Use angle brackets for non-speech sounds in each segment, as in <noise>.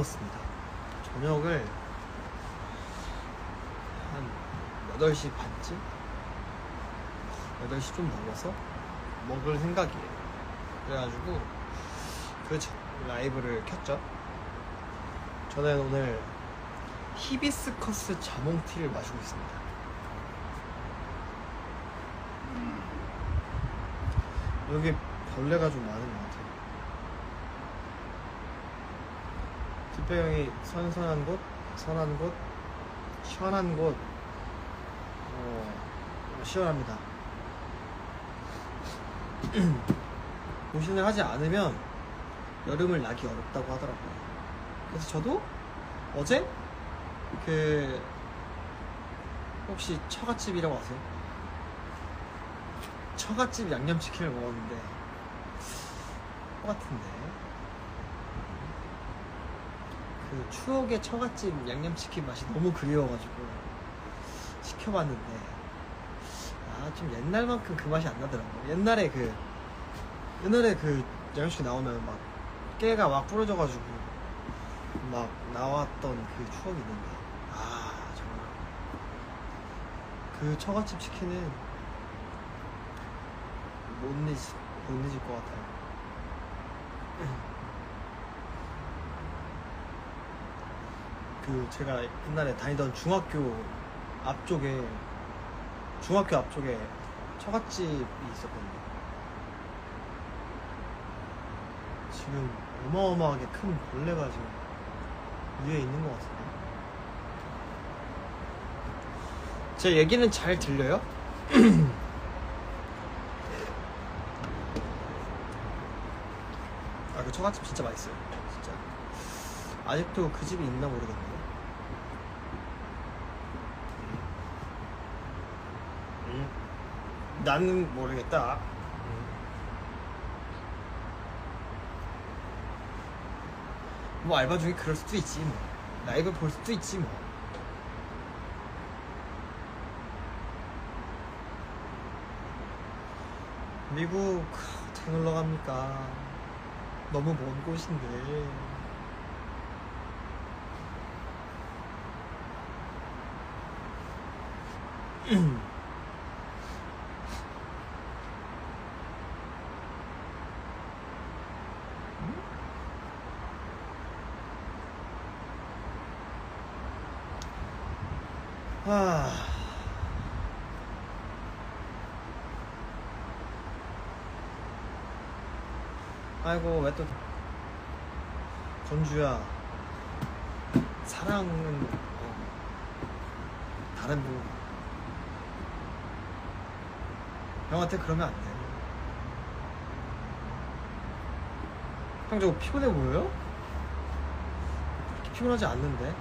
먹었습니다. 저녁을 한 8시 반쯤? 8시 좀 넘어서 먹을 생각이에요. 그래가지고 그 저- 라이브를 켰죠. 저는 오늘 히비스커스 자몽티를 마시고 있습니다. 여기 벌레가 좀 많은 것 같아요. 뒷배경이 선선한 곳, 선한 곳, 시원한 곳, 어, 시원합니다. <clears throat> 보신을 하지 않으면 여름을 나기 어렵다고 하더라고요. 그래서 저도 어제 그 혹시 처갓집이라고 아세요? 처갓집 양념치킨을 먹었는데 똑같은데 그 추억의 처갓집 양념치킨 맛이 너무 그리워가지고 시켜봤는데 아 좀 옛날만큼 그 맛이 안 나더라고요. 옛날에 그 옛날에 그 양념치킨 나오면 막 깨가 막 부러져가지고 막 나왔던 그 추억이 있는데 아 정말. 그 처갓집 치킨은 못 잊, 못 잊을 것 같아요 그 제가 옛날에 다니던 중학교 앞쪽에 중학교 앞쪽에 처갓집이 있었거든요. 지금 어마어마하게 큰 벌레가 지금 위에 있는 것 같은데. 제 얘기는 잘 들려요? <clears throat> 아 그 처갓집 진짜 맛있어요. 진짜. 아직도 그 집이 있나 모르겠네요. 나는 모르겠다. 음. 뭐 알바 중에 그럴 수도 있지 뭐. 라이브 볼 수도 있지 뭐. 미국 어떻게 놀러 갑니까? 너무 먼 곳인데. 아. 아이고 왜 또 전주야 사랑은 어, 다른 분 형한테 그러면 안 돼. 형 저거 피곤해 보여요? 그렇게 피곤하지 않는데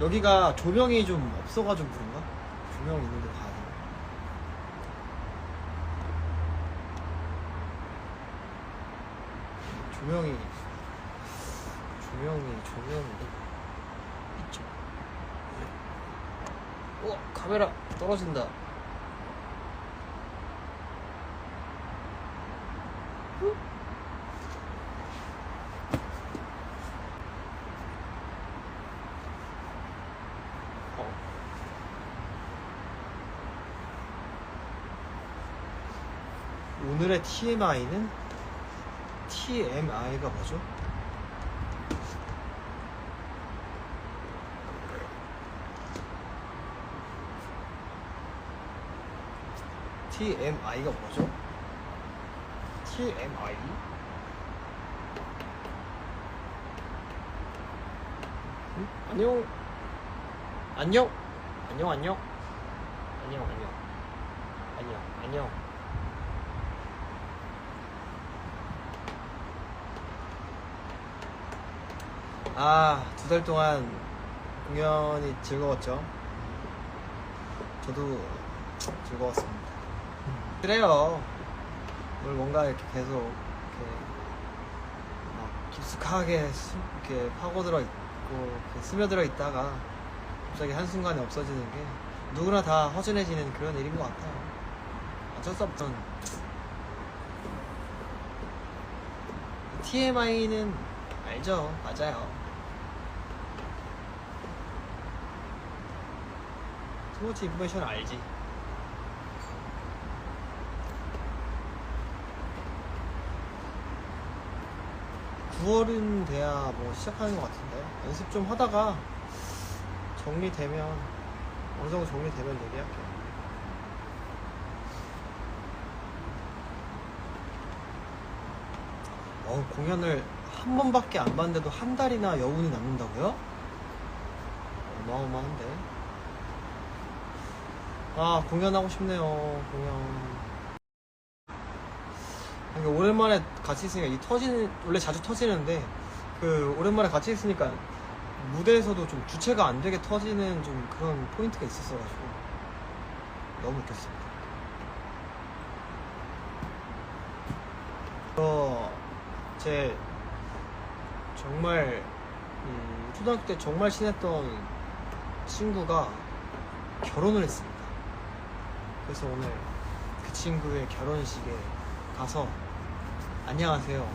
여기가 조명이 좀 없어가지고 그런가? 조명 있는데 가야 돼. 조명이 조명이 조명이 있죠. 어 카메라 떨어진다. 후. 어. 오늘의 TMI는 TMI가 뭐죠? TMI가 뭐죠? TMI? 응? 안녕 안녕 안녕 안녕 안녕 안녕 안녕 안녕 아, 두 달 동안 공연이 즐거웠죠. 저도 즐거웠습니다. 그래요. 오늘 뭔가 이렇게 계속 이렇게 막 깊숙하게 수- 이렇게 파고들어 있고 이렇게 스며들어 있다가 갑자기 한순간에 없어지는 게 누구나 다 허전해지는 그런 일인 것 같아요. 어쩔 수 없던 TMI는 알죠. 맞아요. 투머치 인포메이션 알지. 구월은 돼야 뭐 시작하는 것 같은데 연습 좀 하다가 정리되면 어느 정도 정리되면 얘기할게요. 어, 공연을 한 번밖에 안 봤는데도 한 달이나 여운이 남는다고요? 어마어마한데. 아, 공연하고 싶네요, 공연. 이게 오랜만에 같이 있으니까 이 터지는, 원래 자주 터지는데, 그, 오랜만에 같이 있으니까 무대에서도 좀 주체가 안 되게 터지는 좀 그런 포인트가 있었어가지고, 너무 웃겼습니다. 어, 제 정말 음, 초등학교 때 정말 친했던 친구가 결혼을 했습니다. 그래서 오늘 그 친구의 결혼식에 가서 안녕하세요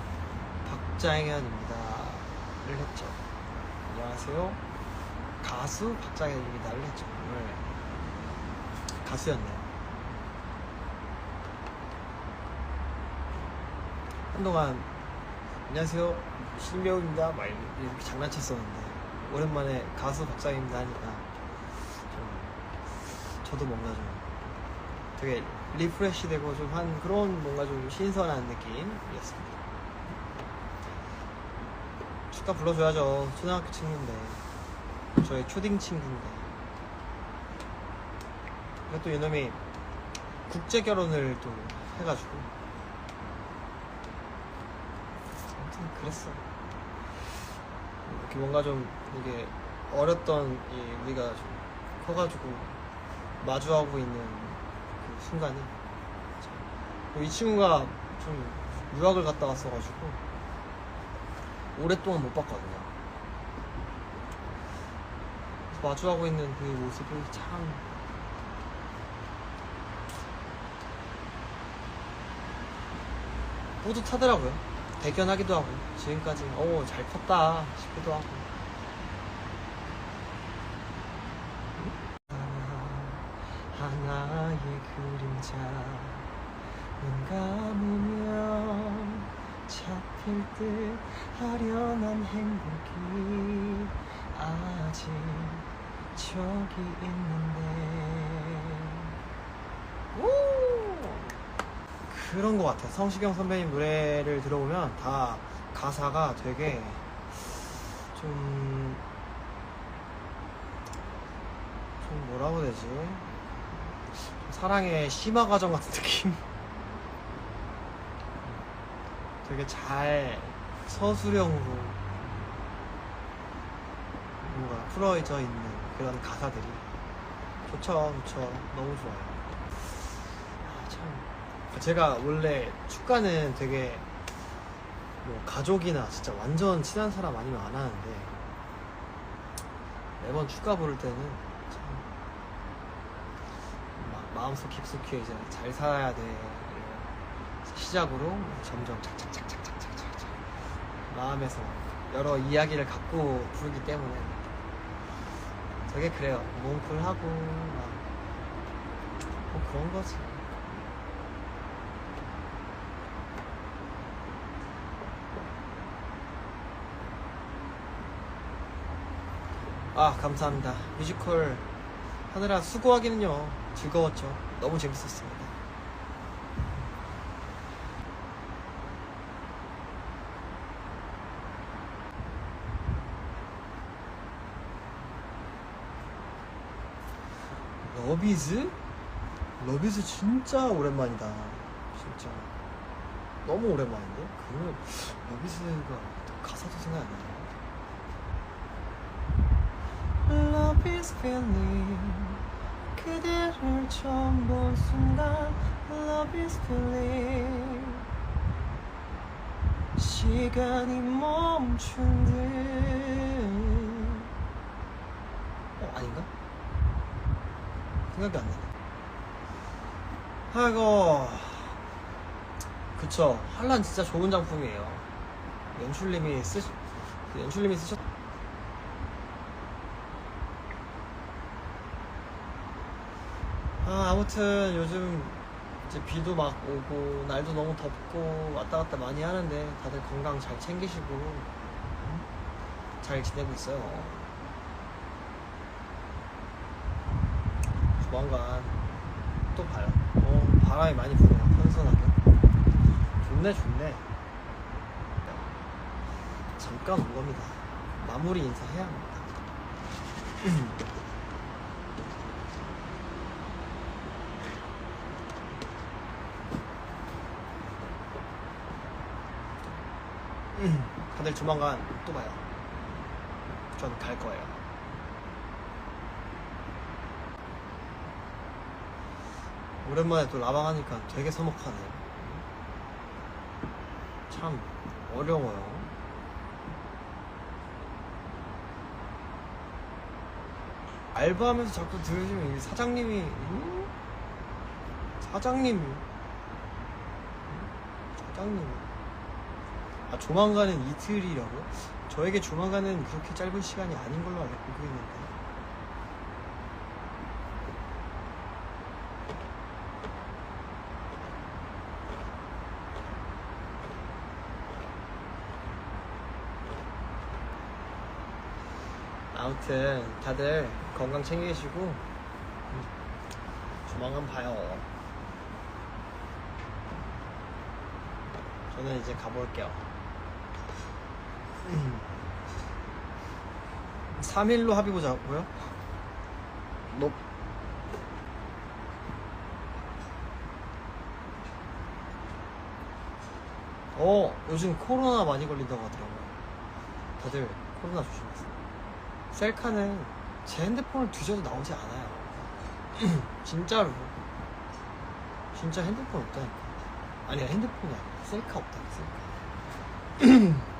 박장현입니다를 했죠. 안녕하세요 가수 박장현입니다를 했죠. 오늘 가수였네요. 한동안 안녕하세요 신배우입니다 막 이렇게 장난쳤었는데 오랜만에 가수 박장입니다 하니까 좀 저도 뭔가 좀 되게 리프레시 되고 좀 한 그런 뭔가 좀 신선한 느낌이었습니다. 축가 불러줘야죠. 초등학교 친구인데. 저의 초딩 친구인데. 근데 또 이놈이 국제 결혼을 또 해가지고. 아무튼 그랬어. 이렇게 뭔가 좀 이게 어렸던 이 우리가 좀 커가지고 마주하고 있는 그 순간이 이 친구가 좀 유학을 갔다 왔어가지고 오랫동안 못 봤거든요. 마주하고 있는 그 모습이 참 뿌듯하더라고요. 대견하기도 하고 지금까지 오잘 컸다 싶기도 하고 하 나의 그림자 눈 감으면 잡힐 듯 아련한 행복이 아직 저기 있는데 그런 것 같아요. 성시경 선배님 노래를 들어보면 다 가사가 되게 좀, 좀 뭐라고 해야 되지? 좀 사랑의 심화 과정 같은 느낌? 되게 잘 서술형으로 뭔가 풀어져 있는 그런 가사들이 좋죠, 좋죠. 너무 좋아요. 아, 참. 제가 원래 축가는 되게 뭐 가족이나 진짜 완전 친한 사람 아니면 안 하는데 매번 축가 부를 때는 참 마- 마음속 깊숙이 이제 잘 살아야 돼 시작으로 점점 착착착착착착착 마음에서 여러 이야기를 갖고 부르기 때문에 되게 그래요. 뭉클하고 막뭐 그런 거지. 아 감사합니다. 뮤지컬 하느라 수고하기는요 즐거웠죠. 너무 재밌었습니다. 러비즈? 러비즈 진짜 오랜만이다. 진짜. 너무 오랜만인데? 그 러비즈가 가사도 생각 안 나요 Love is feeling. 그대를 처음 본 순간 Love is feeling. 시간이 멈춘 듯. 어? 아닌가? 생각이 안 나네. 아이고. 그쵸. 한란 진짜 좋은 작품이에요. 연출님이 쓰그 연출님이 쓰셨 아무튼 요즘 이제 비도 막 오고 날도 너무 덥고 왔다 갔다 많이 하는데 다들 건강 잘 챙기시고 음? 잘 지내고 있어요. 조만간 또 봐요. 어, 바람이 많이 부네요. 선선하게. 좋네, 좋네. 잠깐 온 겁니다. 마무리 인사해야 합니다. <clears throat> 다들 조만간 또 봐요. 전 갈 거예요. 오랜만에 또 라방 하니까 되게 서먹하네요. 참 어려워요. 알바하면서 자꾸 들으시면 이 사장님이 음? 사장님 음? 사장님 아 조만간은 이틀이라고? 저에게 조만간은 그렇게 짧은 시간이 아닌 걸로 알고 있는데 아무튼 다들 건강 챙기시고 음, 조만간 봐요. 저는 이제 가볼게요. 3일로 합의 보자고요? 높. 어, 요즘 코로나 많이 걸린다고 하더라고요. 다들 코로나 조심하세요. 셀카는 제 핸드폰을 뒤져도 나오지 않아요. <clears throat> 진짜로. 진짜 핸드폰 없다니까. 아니, 핸드폰이 아니라 셀카 없다니까, 셀카. <clears throat>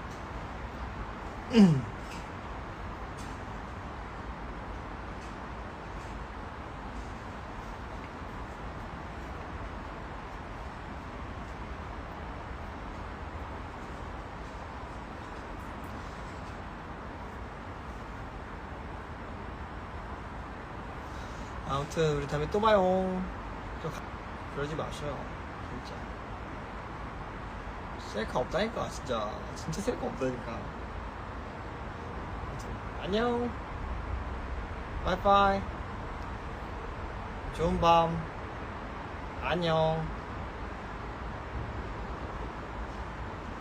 아무튼 우리 다음에 또 봐요. 그러지 마셔요. 진짜. 셀카 없다니까 진짜. 진짜 셀카 없다니까. 안녕. 바이바이. 좋은 밤. 안녕.